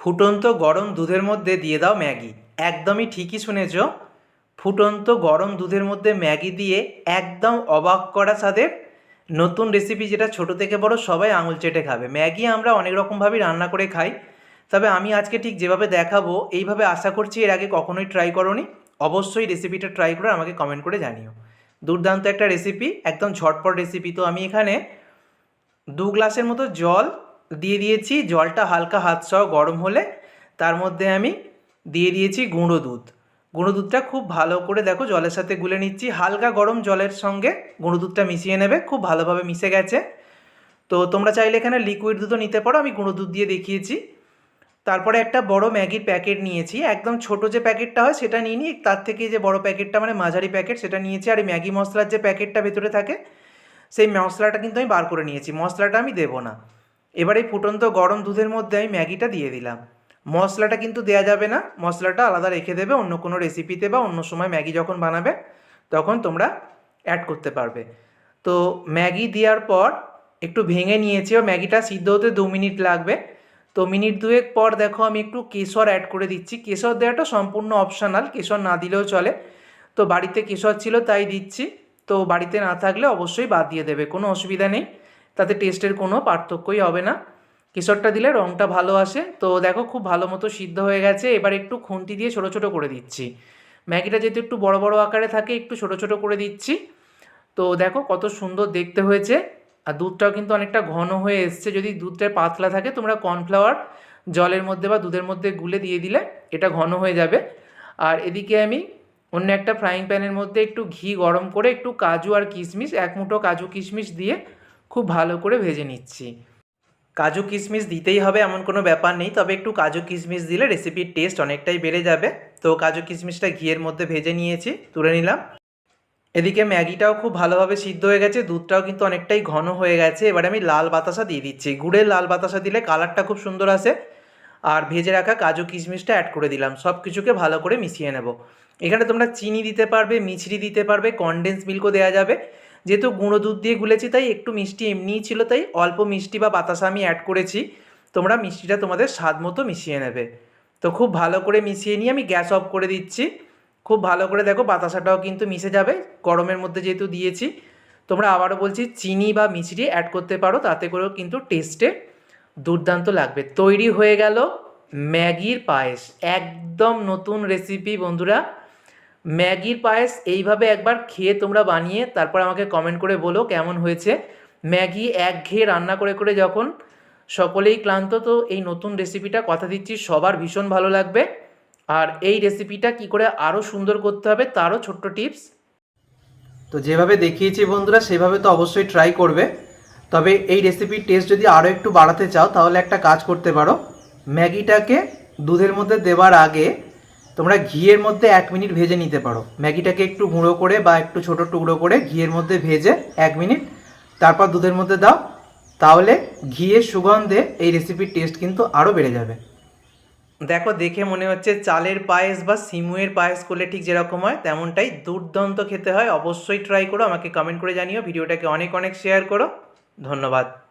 ফুটন্ত গরম দুধের মধ্যে দিয়ে দাও ম্যাগি। একদমই ঠিকই শুনেছ। ফুটন্ত গরম দুধের মধ্যে ম্যাগি দিয়ে একদম অবাক করা স্বাদের নতুন রেসিপি যেটা ছোট থেকে বড় সবাই আঙুল চেটে খাবে। ম্যাগি আমরা অনেক রকমভাবেই রান্না করে খাই। তবে আমি আজকে ঠিক যেভাবে দেখাবো, এইভাবে আশা করছি এর আগে কখনোই ট্রাই করোনি। অবশ্যই রেসিপিটা ট্রাই করে আমাকে কমেন্ট করে জানিও। দুর্দান্ত একটা রেসিপি একদম ঝটপট রেসিপি তো আমি এখানে দু গ্লাসের মতো জল দিয়ে দিয়েছি, জলটা হালকা হাত সহ গরম হলে তার মধ্যে আমি দিয়ে দিয়েছি গুঁড়ো দুধ। গুঁড়ো দুধটা খুব ভালো করে দেখো জলের সাথে গুলে নিচ্ছি, হালকা গরম জলের সঙ্গে গুঁড়ো দুধটা মিশিয়ে নেবে, খুব ভালোভাবে মিশে গেছে। তো তোমরা চাইলে এখানে লিকুইড দুধও নিতে পারো, আমি গুঁড়ো দুধ দিয়ে দেখিয়েছি। তারপরে একটা বড় ম্যাগির প্যাকেট নিয়েছি, একদম ছোট যে প্যাকেটটা হয় সেটা নিয়ে নিই তার থেকে যে বড় প্যাকেটটা মানে মাঝারি প্যাকেট সেটা নিয়েছি, আর ম্যাগি মশলার যে প্যাকেটটা ভেতরে থাকে, সেই মশলাটা কিন্তু আমি বার করে নিয়েছি, মশলাটা আমি দেবো না। এবার এই ফুটন্ত গরম দুধের মধ্যে আমি ম্যাগিটা দিয়ে দিলাম। মশলাটা কিন্তু দেওয়া যাবে না, মশলাটা আলাদা রেখে দেবে, অন্য কোনো রেসিপিতে বা অন্য সময় ম্যাগি যখন বানাবে, তখন তোমরা অ্যাড করতে পারবে। তো ম্যাগি দেওয়ার পর একটু ভেঙে নিয়েছি ও ম্যাগিটা, সিদ্ধ হতে দু মিনিট লাগবে। তো মিনিট দুয়েক পর দেখো আমি একটু কেশর অ্যাড করে দিচ্ছি। কেশর দেওয়াটা সম্পূর্ণ অপশনাল কেশর না দিলেও চলে। তো বাড়িতে কেশর ছিল তাই দিচ্ছি। তো বাড়িতে না থাকলে অবশ্যই বাদ দিয়ে দেবে, কোনো অসুবিধা নেই। তাতে টেস্টের কোনো পার্থক্যই হবে না। কেশরটা দিলে রঙটা ভালো আসে। তো দেখো খুব ভালো মতো সিদ্ধ হয়ে গেছে। এবার একটু খুন্তি দিয়ে ছোটো ছোটো করে দিচ্ছি। ম্যাগিটা যেহেতু একটু বড় বড় আকারে থাকে, একটু ছোটো ছোটো করে দিচ্ছি। তো দেখো কত সুন্দর দেখতে হয়েছে। আর দুধটাও কিন্তু অনেকটা ঘন হয়ে এসছে। যদি দুধটা পাতলা থাকে, তোমরা কর্নফ্লাওয়ার জলের মধ্যে বা দুধের মধ্যে গুলে দিয়ে দিলে এটা ঘন হয়ে যাবে। আর এদিকে আমি অন্য একটা ফ্রাইং প্যানের মধ্যে একটু ঘি গরম করে একটু কাজু আর কিশমিশ, এক মুঠো কাজু কিশমিশ দিয়ে খুব ভালো করে ভেজে নিচ্ছি। কাজু কিশমিশ দিতেই হবে এমন কোনো ব্যাপার নেই, তবে একটু কাজু কিশমিশ দিলে রেসিপির টেস্ট অনেকটাই বেড়ে যাবে। তো কাজু কিশমিশটা ঘিয়ের মধ্যে ভেজে নিয়েছি, তুলে নিলাম। এদিকে ম্যাগিটাও খুব ভালোভাবে সিদ্ধ হয়ে গেছে, দুধটাও কিন্তু অনেকটাই ঘন হয়ে গেছে। এবারে আমি লাল বাতাসা দিয়ে দিচ্ছি। গুড়ের লাল বাতাসা দিলে কালারটা খুব সুন্দর আসে। আর ভেজে রাখা কাজু কিশমিশটা অ্যাড করে দিলাম। সব কিছুকে ভালো করে মিশিয়ে নেব। এখানে তোমরা চিনি দিতে পারবে, মিছরি দিতে পারবে কনডেন্স মিল্কও দেওয়া যাবে। যেহেতু গুঁড়ো দুধ দিয়ে গুলেছি, তাই একটু মিষ্টি এমনিই ছিল, তাই অল্প মিষ্টি বা বাতাসা আমি অ্যাড করেছি। তোমরা মিষ্টিটা তোমাদের স্বাদ মতো মিশিয়ে নেবে। তো খুব ভালো করে মিশিয়ে নিয়ে আমি গ্যাস অফ করে দিচ্ছি। খুব ভালো করে দেখো বাতাসাটাও কিন্তু মিশে যাবে, গরমের মধ্যে যেহেতু দিয়েছি। তোমরা আবারও বলছি, চিনি বা মিষ্টি অ্যাড করতে পারো, তাতে করেও কিন্তু টেস্টে দুর্দান্ত লাগবে। তৈরি হয়ে গেল ম্যাগির পায়েস। একদম নতুন রেসিপি বন্ধুরা। ম্যাগির পায়েস এইভাবে একবার খেয়ে তোমরা বানিয়ে তারপর আমাকে কমেন্ট করে বলো কেমন হয়েছে। ম্যাগি একঘেয়ে রান্না করে করে যখন সকলেই ক্লান্ত, তো এই নতুন রেসিপিটা কথা দিচ্ছি, সবার ভীষণ ভালো লাগবে। আর এই রেসিপিটা কি করে আরও সুন্দর করতে হবে তারও ছোট্ট টিপস তো যেভাবে দেখিয়েছি বন্ধুরা, সেভাবে তো অবশ্যই ট্রাই করবে। তবে এই রেসিপির টেস্ট যদি আরও একটু বাড়াতে চাও, তাহলে একটা কাজ করতে পারো। ম্যাগিটাকে দুধের মধ্যে দেওয়ার আগে তোমরা ঘিয়ের মধ্যে এক মিনিট ভেজে নিতে পারো। ম্যাগিটাকে একটু গুঁড়ো করে বা একটু ছোট টুকরো করে ঘিয়ের মধ্যে ভেজে এক মিনিট। তারপর দুধের মধ্যে দাও। তাহলে ঘিয়ের সুগন্ধে এই রেসিপির টেস্ট কিন্তু আরও বেড়ে যাবে। দেখো, দেখে মনে হচ্ছে চালের পায়েস বা সিমুয়ের পায়েস করলে ঠিক যেরকম হয়, তেমনটাই দুর্দান্ত খেতে হয়। অবশ্যই ট্রাই করো, আমাকে কমেন্ট করে জানিও। ভিডিওটাকে অনেক অনেক শেয়ার করো। ধন্যবাদ।